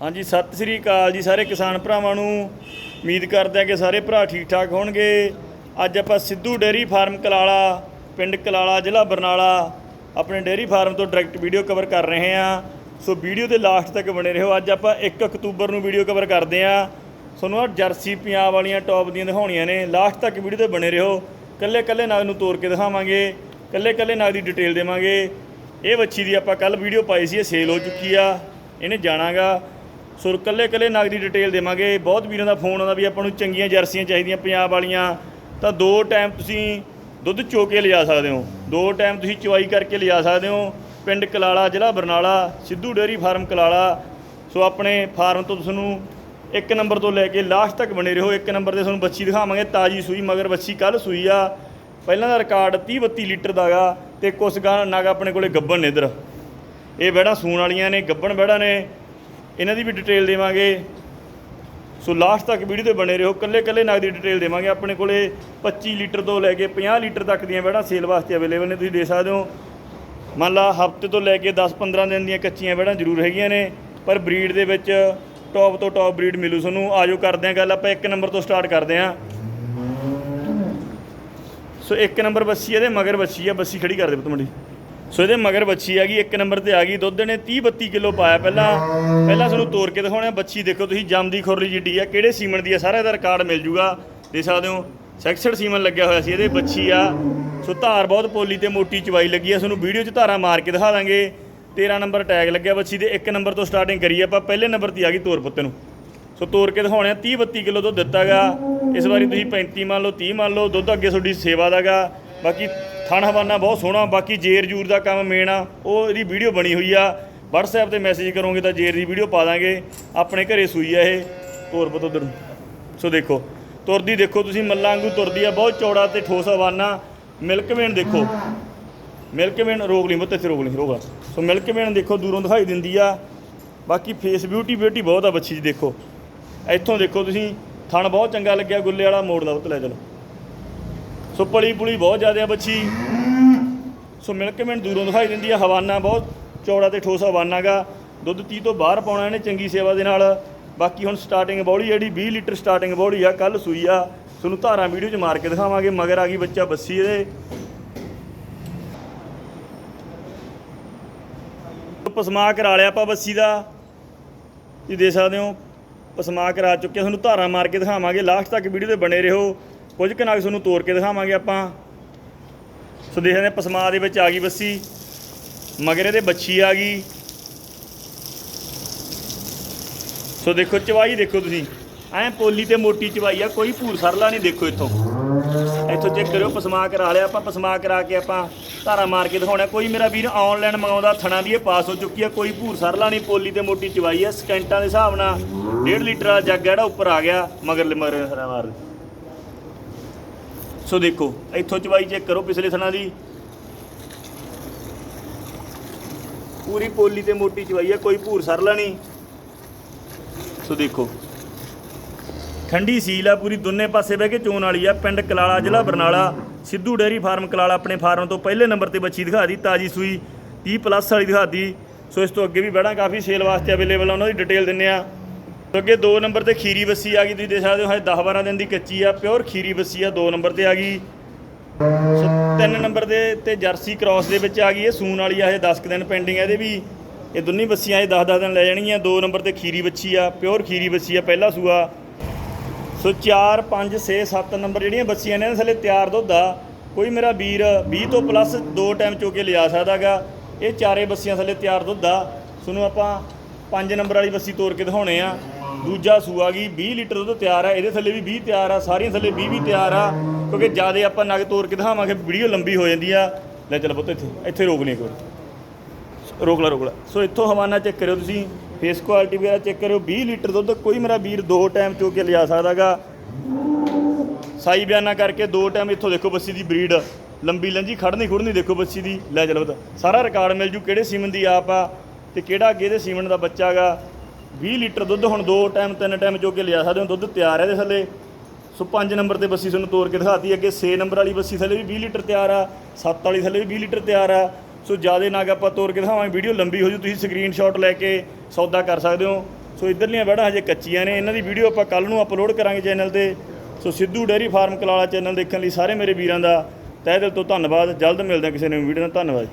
ਹਾਂਜੀ, ਸਤਿ ਸ੍ਰੀ ਅਕਾਲ ਜੀ ਸਾਰੇ ਕਿਸਾਨ ਭਰਾਵਾਂ ਨੂੰ। ਉਮੀਦ ਕਰਦੇ ਆ ਕਿ ਸਾਰੇ ਭਰਾ ਠੀਕ ਠਾਕ ਹੋਣਗੇ। ਅੱਜ ਆਪਾਂ ਸਿੱਧੂ ਡੇਅਰੀ ਫਾਰਮ ਕਲਾਲਾ, ਪਿੰਡ ਕਲਾਲਾ, ਜ਼ਿਲ੍ਹਾ ਬਰਨਾਲਾ ਆਪਣੇ ਡੇਅਰੀ ਫਾਰਮ ਤੋਂ ਡਾਇਰੈਕਟ ਵੀਡੀਓ ਕਵਰ ਕਰ ਰਹੇ ਹਾਂ। ਸੋ ਵੀਡੀਓ ਦੇ ਲਾਸਟ ਤੱਕ ਬਣੇ ਰਹੋ। ਅੱਜ ਆਪਾਂ 1 ਅਕਤੂਬਰ ਨੂੰ ਵੀਡੀਓ ਕਵਰ ਕਰਦੇ ਹਾਂ। ਤੁਹਾਨੂੰ ਆ ਜਰਸੀ ਪੰਜਾਬ ਵਾਲੀਆਂ ਟੌਪ ਦੀਆਂ ਦਿਖਾਉਣੀਆਂ ਨੇ। ਲਾਸਟ ਤੱਕ ਵੀਡੀਓ ਤੇ ਬਣੇ ਰਹੋ। ਕੱਲੇ ਕੱਲੇ ਨਗ ਨੂੰ ਤੋੜ ਕੇ ਦਿਖਾਵਾਂਗੇ। ਕੱਲੇ ਕੱਲੇ ਨਗ ਦੀ ਡਿਟੇਲ ਦੇਵਾਂਗੇ। ਇਹ ਵੱਛੀ ਦੀ ਆਪਾਂ ਕੱਲ ਵੀਡੀਓ ਪਾਈ ਸੀ, ਇਹ ਸੇਲ ਹੋ ਚੁੱਕੀ ਆ। ਇਹਨੇ ਜਾਣਾਗਾ। ਸੋ ਕੱਲੇ ਕੱਲੇ ਨਗ ਦੀ ਡਿਟੇਲ ਦੇਵਾਂਗੇ। ਬਹੁਤ ਵੀਰਾਂ ਦਾ ਫੋਨ ਆਉਂਦਾ ਵੀ ਆਪਾਂ ਨੂੰ ਚੰਗੀਆਂ ਜਰਸੀਆਂ ਚਾਹੀਦੀਆਂ ਪੰਜਾਬ ਵਾਲੀਆਂ। ਤਾਂ ਦੋ ਟਾਈਮ ਤੁਸੀਂ ਦੁੱਧ ਚੋ ਕੇ ਲਿਜਾ ਸਕਦੇ ਹੋ। ਦੋ ਟਾਈਮ ਤੁਸੀਂ ਚਵਾਈ ਕਰਕੇ ਲਿਜਾ ਸਕਦੇ ਹੋ। ਪਿੰਡ ਕਲਾਲਾ, ਜ਼ਿਲ੍ਹਾ Barnala, Sidhu dairy farm Kalala. So ਆਪਣੇ ਫਾਰਮ ਤੋਂ ਤੁਹਾਨੂੰ ਇੱਕ ਨੰਬਰ ਤੋਂ ਲੈ ਕੇ ਲਾਸਟ ਤੱਕ ਬਣੇ ਰਹੋ। ਇੱਕ ਨੰਬਰ ਤੇ ਤੁਹਾਨੂੰ ਬੱਚੀ ਦਿਖਾਵਾਂਗੇ, ਤਾਜੀ ਸੂਈ, ਮਗਰ ਬੱਚੀ ਕੱਲ ਸੂਈ ਆ। ਪਹਿਲਾਂ ਦਾ ਰਿਕਾਰਡ 30 32 ਲੀਟਰ ਦਾਗਾ ਤੇ ਕੁਛ ਗਾਂ ਨਗ ਆਪਣੇ ਕੋਲੇ ਗੱਬਣ ਨੇ ਇਧਰ। ਇਹ ਬੈੜਾ ਸੂਣ ਵਾਲੀਆਂ ਨੇ, ਗੱਬਣ ਬੈੜਾ ਨੇ। ਇਹਨਾਂ ਦੀ ਵੀ ਡਿਟੇਲ ਦੇਵਾਂਗੇ। ਸੋ ਲਾਸਟ ਤੱਕ ਵੀਡੀਓ ਤੇ ਬਣੇ ਰਹੋ। ਕੱਲੇ ਕੱਲੇ ਨਗ ਦੀ ਡਿਟੇਲ ਦੇਵਾਂਗੇ। ਆਪਣੇ ਕੋਲੇ 25 ਲੀਟਰ ਤੋਂ ਲੈ ਕੇ 50 ਲੀਟਰ ਤੱਕ ਦੀਆਂ ਬੈੜਾ ਸੇਲ ਵਾਸਤੇ ਅਵੇਲੇਬਲ ਨੇ। ਤੁਸੀਂ ਦੇ ਸਕਦੇ ਹੋ। ਮੰਨ ਲਾ ਹਫ਼ਤੇ ਤੋਂ ਲੈ ਕੇ 10-15 ਦਿਨ ਦੀਆਂ ਕੱਚੀਆਂ ਬੈੜਾਂ ਜ਼ਰੂਰ ਹੈਗੀਆਂ ਨੇ। ਪਰ ਬਰੀਡ ਦੇ ਵਿੱਚ ਟੌਪ ਤੋਂ ਟੌਪ ਬਰੀਡ ਮਿਲੂ ਤੁਹਾਨੂੰ। ਆਜੋ ਕਰਦੇ ਹਾਂ ਗੱਲ। ਆਪਾਂ ਇੱਕ ਨੰਬਰ ਤੋਂ ਸਟਾਰਟ ਕਰਦੇ ਹਾਂ। ਸੋ ਇੱਕ ਨੰਬਰ ਬੱਸੀ ਇਹਦੇ ਮਗਰ ਬੱਸੀ ਆ। ਬੱਸੀ ਖੜੀ ਕਰ ਦੇ ਪੁੱਤ ਮੰਡੀ। ਸੋ ਇਹਦੇ ਮਗਰ ਬੱਚੀ ਆ ਗਈ, ਇੱਕ ਨੰਬਰ ਤੇ ਆ ਗਈ। ਦੁੱਧ ਨੇ 30 32 ਕਿਲੋ ਪਾਇਆ। ਪਹਿਲਾਂ ਪਹਿਲਾਂ ਤੁਹਾਨੂੰ ਤੋੜ ਕੇ ਦਿਖਾਉਣਾ ਬੱਚੀ ਦੇਖੋ ਤੁਸੀਂ, ਜੰਮਦੀ ਖੁਰਲੀ ਜਿੱਡੀ ਆ। ਕਿਹੜੇ ਸੀਮਨ ਦੀ ਆ? ਸਾਰਾ ਇਹਦਾ ਰਿਕਾਰਡ ਮਿਲ ਜੂਗਾ। ਦੇ ਸਕਦੇ ਹੋ, ਸੈਕਸਡ ਸੀਮਨ ਲੱਗਿਆ ਹੋਇਆ ਸੀ ਇਹਦੇ ਬੱਚੀ ਆ। ਸੋ ਧਾਰ ਬਹੁਤ ਪੋਲੀ ਤੇ ਮੋਟੀ ਚਵਾਈ ਲੱਗੀ ਆ। ਤੁਹਾਨੂੰ ਵੀਡੀਓ 'ਚ ਧਾਰਾਂ ਮਾਰ ਕੇ ਦਿਖਾ ਦਾਂਗੇ। 13 ਨੰਬਰ ਟੈਗ ਲੱਗਿਆ ਬੱਚੀ ਦੇ। ਇੱਕ ਨੰਬਰ ਤੋਂ ਸਟਾਰਟਿੰਗ ਕਰੀ ਆਪਾਂ ਪਹਿਲੇ ਨੰਬਰ ਤੇ ਆ ਗਈ ਤੋਰ ਪੁੱਤੇ ਨੂੰ। ਸੋ ਤੋਰ ਕੇ ਦਿਖਾਉਣੇ ਆ। 30 32 ਕਿਲੋ ਦੁੱਧ ਦਿੱਤਾਗਾ ਇਸ ਵਾਰੀ ਤੁਸੀਂ 35 ਮੰਨ ਲਓ 30 ਮੰਨ ਲਓ। ਦੁੱਧ ਅੱਗੇ ਤੁਹਾਡੀ ਸੇਵਾ ਦਾਗਾ ਬਾਕੀ ਥਣ ਹਵਾਨਾ ਬਹੁਤ ਸੋਹਣਾ, ਬਾਕੀ ਜੇਰ ਜੂਰ ਦਾ ਕੰਮ ਮੇਨ ਆ, ਉਹ ਇਹਦੀ ਵੀਡੀਓ ਬਣੀ ਹੋਈ ਆ। WhatsApp ਤੇ ਮੈਸੇਜ ਕਰੋਗੇ ਤਾਂ ਜੇਰ ਦੀ ਵੀਡੀਓ ਪਾ ਦਾਂਗੇ। ਆਪਣੇ ਘਰੇ ਸੂਈ ਆ ਇਹ, ਤੋਰ ਪੁੱਤ ਉਧਰ ਸੋ ਦੇਖੋ, ਤੁਰਦੀ ਦੇਖੋ ਤੁਸੀਂ, ਮੱਲਾਂ ਵਾਂਗੂ ਤੁਰਦੀ ਆ, ਬਹੁਤ ਚੌੜਾ ਤੇ ਠੋਸ ਹਵਾਨਾ ਮਿਲਕ ਵੇਨ ਦੇਖੋ ਮਿਲਕ ਵੇਨ ਰੋਕ ਲਈ ਮੁੱਤੇ ਇੱਥੇ ਰੋਕ ਲਈ ਰੋਗਾ ਸੋ ਮਿਲਕ ਵੇਨ ਦੇਖੋ, ਦੂਰੋਂ ਦਿਖਾਈ ਦਿੰਦੀ ਆ। ਬਾਕੀ ਫੇਸ ਬਿਊਟੀ ਬਿਊਟੀ ਬਹੁਤ ਆ ਬੱਚੀ ਜੀ ਦੇਖੋ। ਇੱਥੋਂ ਦੇਖੋ ਤੁਸੀਂ, ਥਣ ਬਹੁਤ ਚੰਗਾ ਲੱਗਿਆ, ਗੁੱਲੇ ਵਾਲਾ ਮੋੜ ਦਾ ਉੱਤ ਲੈ ਚਲੋ। ਸੋ ਪਲੀ ਪੁਲੀ ਬਹੁਤ ਜ਼ਿਆਦਾ ਆ ਬੱਚੀ। ਸੋ ਮਿਲਕ ਵੇਨ ਦੂਰੋਂ ਦਿਖਾਈ ਦਿੰਦੀ ਆ, ਹਵਾਨਾ ਬਹੁਤ, ਚੌੜਾ ਤੇ ਠੋਸ ਹਵਾਨਾ ਗਾ। ਦੁੱਧ 30 ਤੋਂ ਬਾਹਰ ਪਾਉਣਾ ਇਹਨੇ ਚੰਗੀ ਸੇਵਾ ਦੇ ਨਾਲ। ਬਾਕੀ ਹੁਣ ਸਟਾਰਟਿੰਗ ਬੌੜੀ ਜਿਹੜੀ 20 ਲੀਟਰ ਸਟਾਰਟਿੰਗ ਬੌੜੀ ਆ ਕੱਲ ਸੂਈ ਆ। ਤੁਹਾਨੂੰ ਧਾਰਾਂ ਵੀਡੀਓ 'ਚ ਮਾਰ ਕੇ ਦਿਖਾਵਾਂਗੇ, ਮਗਰ ਆ ਗਈ ਬੱਚਾ ਬੱਸੀ ਇਹਦੇ। ਪਸਮਾ ਕਰਾ ਲਿਆ ਆਪਾਂ ਬੱਸੀ ਦਾ। ਤੁਸੀਂ ਦੇ ਸਕਦੇ ਹੋ, ਪਸਮਾ ਕਰਾ ਚੁੱਕੇ ਤੁਹਾਨੂੰ ਧਾਰਾਂ ਮਾਰ ਕੇ ਦਿਖਾਵਾਂਗੇ। ਲਾਸਟ ਤੱਕ ਵੀਡੀਓ ਤੇ ਬਣੇ ਰਹੋ। ਕੁਝ ਕੁ ਨਗ ਤੁਹਾਨੂੰ ਤੋੜ ਕੇ ਦਿਖਾਵਾਂਗੇ ਆਪਾਂ। ਸੋ ਦੇਖਦੇ ਹਾਂ ਪਸਮਾ ਦੇ ਵਿੱਚ ਆ ਗਈ ਬੱਸੀ। ਮਗਰ ਇਹਦੇ ਬੱਚੀ ਆ ਗਈ। ਸੋ ਦੇਖੋ, ਚਵਾਈ ਦੇਖੋ ਤੁਸੀਂ। ਐਂ ਪੋਲੀ ਤੇ ਮੋਟੀ ਚਵਾਈ ਆ, ਕੋਈ ਭੂਰ ਸਰਲਾ ਨਹੀਂ ਦੇਖੋ ਇੱਥੋਂ। ਇੱਥੋਂ ਚੈੱਕ ਕਰਿਓ, ਪਸਮਾ ਕਰਾ ਲਿਆ ਆਪਾਂ, ਪਸਮਾ ਕਰਾ ਕੇ ਆਪਾਂ ਧਾਰਾ ਮਾਰ ਕੇ ਦਿਖਾਉਣਾ। ਕੋਈ ਮੇਰਾ ਵੀਰ ਆਨਲਾਈਨ ਮੰਗਾਉਂਦਾ ਥਣਾ ਦੀ ਇਹ ਪਾਸ ਹੋ ਚੁੱਕੀ ਆ, ਕੋਈ ਭੂਰ ਸਰਲਾ ਨਹੀਂ, ਪੋਲੀ ਤੇ ਮੋਟੀ ਚਵਾਈ ਆ। ਸਕਿੰਟਾਂ ਦੇ ਹਿਸਾਬ ਨਾਲ 1.5 ਲੀਟਰ ਵਾਲਾ ਜੱਗ ਆ ਜਿਹੜਾ ਉੱਪਰ ਆ ਗਿਆ, ਮਗਰਲੇ ਮਗਰ ਹਰਾ ਮਾਰ ਸੋ ਦੇਖੋ, ਇੱਥੋਂ ਚਵਾਈ ਚੈੱਕ ਕਰੋ ਪਿਛਲੇ ਥਣਾ ਦੀ। ਪੂਰੀ ਪੋਲੀ ਤੇ ਮੋਟੀ ਚਵਾਈ ਹੈ ਕੋਈ ਭੂਰ ਸਰਲਾ ਨਹੀਂ। ਸੋ ਦੇਖੋ, ਠੰਡੀ ਸੀਲ ਆ ਪੂਰੀ, ਦੋਨੇ ਪਾਸੇ ਬਹਿ ਕੇ ਚੋਣ ਵਾਲੀ ਆ, ਪਿੰਡ ਕਲਾਲਾ, ਜ਼ਿਲ੍ਹਾ ਬਰਨਾਲਾ, ਸਿੱਧੂ ਡੇਅਰੀ ਫਾਰਮ ਕਲਾਲਾ ਆਪਣੇ ਫਾਰਮ ਤੋਂ ਪਹਿਲੇ ਨੰਬਰ ਤੇ ਬੱਚੀ ਦਿਖਾ ਦੀ ਤਾਜੀ ਸੂਈ 30 ਪਲੱਸ ਵਾਲੀ ਦਿਖਾ ਦੀ ਸੋ ਇਸ ਤੋਂ ਅੱਗੇ ਵੀ ਬੜਾ ਕਾਫੀ ਸੇਲ ਵਾਸਤੇ ਅਵੇਲੇਬਲ ਆ, ਉਹਨਾਂ ਦੀ ਡਿਟੇਲ ਦਿੰਨੇ ਆ। ਅੱਗੇ 2 ਨੰਬਰ ਤੇ ਖੀਰੀ ਬੱਸੀ ਆ ਗਈ, ਤੁਸੀਂ ਦੇਖ ਸਕਦੇ ਹੋ, ਹਜੇ 10 12 ਦਿਨ ਦੀ ਕੱਚੀ ਆ, ਪਿਓਰ ਖੀਰੀ ਬੱਸੀ ਆ 2 ਨੰਬਰ ਤੇ ਆ ਗਈ। ਸੋ 3 ਨੰਬਰ ਦੇ ਤੇ ਜਰਸੀ ਕ੍ਰਾਸ ਦੇ ਵਿੱਚ ਆ ਗਈ ਇਹ ਸੂਨ ਵਾਲੀ ਆ ਇਹ 10 ਕੁ ਦਿਨ ਪੈਂਡਿੰਗ ਆ ਇਹਦੇ ਵੀ। ਇਹ ਦੋਨੀ ਬੱਸੀਆਂ ਇਹ 10-10 ਦਿਨ ਲੈ ਜਾਣਗੀਆਂ 2 ਨੰਬਰ ਤੇ ਖੀਰੀ ਬੱਚੀ ਆ, ਪਿਓਰ ਖੀਰੀ ਬੱਚੀ ਆ, ਪਹਿਲਾ ਸੂਆ। ਸੋ 4 5 6 7 ਨੰਬਰ ਜਿਹੜੀਆਂ ਬੱਚੀਆਂ ਨੇ, ਇਹਨਾਂ ਥੱਲੇ ਤਿਆਰ ਦੁੱਧ ਆ। ਕੋਈ ਮੇਰਾ ਵੀਰ 20 ਤੋਂ ਪਲੱਸ ਦੋ ਟਾਈਮ ਚੋ ਕੇ ਲਿਆ ਸਕਦਾਗਾ। ਇਹ ਚਾਰੇ ਬੱਸੀਆਂ ਥੱਲੇ ਤਿਆਰ ਦੁੱਧ ਆ। ਤੁਹਾਨੂੰ ਆਪਾਂ 5 ਨੰਬਰ ਵਾਲੀ ਬੱਸੀ ਤੋੜ ਕੇ ਦਿਖਾਉਣੇ ਆ। ਦੂਜਾ ਸੂਆ ਗਈ 20 ਲੀਟਰ ਦੁੱਧ ਤਿਆਰ ਆ, ਇਹਦੇ ਥੱਲੇ ਵੀ 20 ਤਿਆਰ ਆ, ਸਾਰੀਆਂ ਥੱਲੇ 20 ਵੀ ਤਿਆਰ ਆ, ਕਿਉਂਕਿ ਜਿਆਦੇ ਆਪਾਂ ਨਗ ਤੋੜ ਕੇ ਦਿਖਾਵਾਂਗੇ, ਵੀਡੀਓ ਲੰਬੀ ਹੋ ਜਾਂਦੀ ਆ। ਲੈ ਚੱਲ ਪੁੱਤ ਇੱਥੇ ਇੱਥੇ ਰੋਕ ਲਈ ਕੋਈ ਰੋਕ ਲਾ ਰੋਕ ਲਾ। ਸੋ ਇੱਥੋਂ ਹਵਾਨਾ ਚੈੱਕ ਕਰਿਓ ਤੁਸੀਂ, ਫੇਸ ਕੁਆਲਿਟੀ ਵਗੈਰਾ ਚੈੱਕ ਕਰਿਓ 20 ਲੀਟਰ ਦੁੱਧ ਕੋਈ ਮੇਰਾ ਵੀਰ ਦੋ ਟਾਈਮ ਚੋ ਕੇ ਲਿਜਾ ਸਕਦਾਗਾ। ਸਾਈ ਬਿਆਨਾ ਕਰਕੇ ਦੋ ਟਾਈਮ ਇੱਥੋਂ ਦੇਖੋ ਬੱਸੀ ਦੀ ਬਰੀਡ ਲੰਬੀ ਲੰਜੀ ਖੜਨੀ ਖੁੜਨੀ ਦੇਖੋ ਬੱਸੀ ਦੀ। ਲੈ ਚਲੋ ਬਤਾ ਸਾਰਾ ਰਿਕਾਰਡ ਮਿਲ ਜੂ ਕਿਹੜੇ ਸੀਮਨ ਦੀ ਆਪ ਆ ਤੇ ਕਿਹੜਾ ਅੱਗੇ ਦੇ ਸੀਮਨ ਦਾ ਬੱਚਾਗਾ 20 ਲੀਟਰ ਦੁੱਧ ਹੁਣ ਦੋ ਟਾਈਮ, ਤਿੰਨ ਟਾਈਮ ਜੋ ਕੇ ਲਿਆ ਸਕਦੇ ਹੋ, ਦੁੱਧ ਤਿਆਰ ਹੈ ਇਹਦੇ ਥੱਲੇ। ਸੋ 5 ਨੰਬਰ ਤੇ ਬੱਸੀ ਤੁਹਾਨੂੰ ਤੋੜ ਕੇ ਦਿਖਾਤੀ ਅੱਗੇ 6 ਨੰਬਰ ਵਾਲੀ ਬੱਸੀ ਥੱਲੇ ਵੀ 20 ਲੀਟਰ ਤਿਆਰ ਆ 7 ਵਾਲੀ ਥੱਲੇ ਵੀ 20 ਲੀਟਰ ਤਿਆਰ ਆ। ਸੋ ਜਿਆਦੇ ਨਾਗ ਆਪਾਂ ਤੋੜ ਕੇ ਦਿਖਾਵਾਂਗੇ, ਵੀਡੀਓ ਲੰਬੀ ਹੋ ਜੂ, ਤੁਸੀਂ ਸਕਰੀਨਸ਼ਾਟ ਲੈ ਕੇ ਸੌਦਾ ਕਰ ਸਕਦੇ ਹੋ। ਸੋ ਇਧਰਲੀਆਂ ਵੜਾਂ ਹਜੇ ਕੱਚੀਆਂ ਨੇ, ਇਹਨਾਂ ਦੀ ਵੀਡੀਓ ਆਪਾਂ ਕੱਲ ਨੂੰ ਅਪਲੋਡ ਕਰਾਂਗੇ ਚੈਨਲ ਤੇ। So Sidhu dairy farm Kalala channel ਦੇਖਣ ਲਈ ਸਾਰੇ ਮੇਰੇ ਵੀਰਾਂ ਦਾ ਤਹਿ ਦਿਲ ਤੋਂ ਧੰਨਵਾਦ, ਜਲਦ ਮਿਲਦੇ ਕਿਸੇ ਨਵੀਂ ਵੀਡੀਓ ਨਾਲ, ਧੰਨਵਾਦ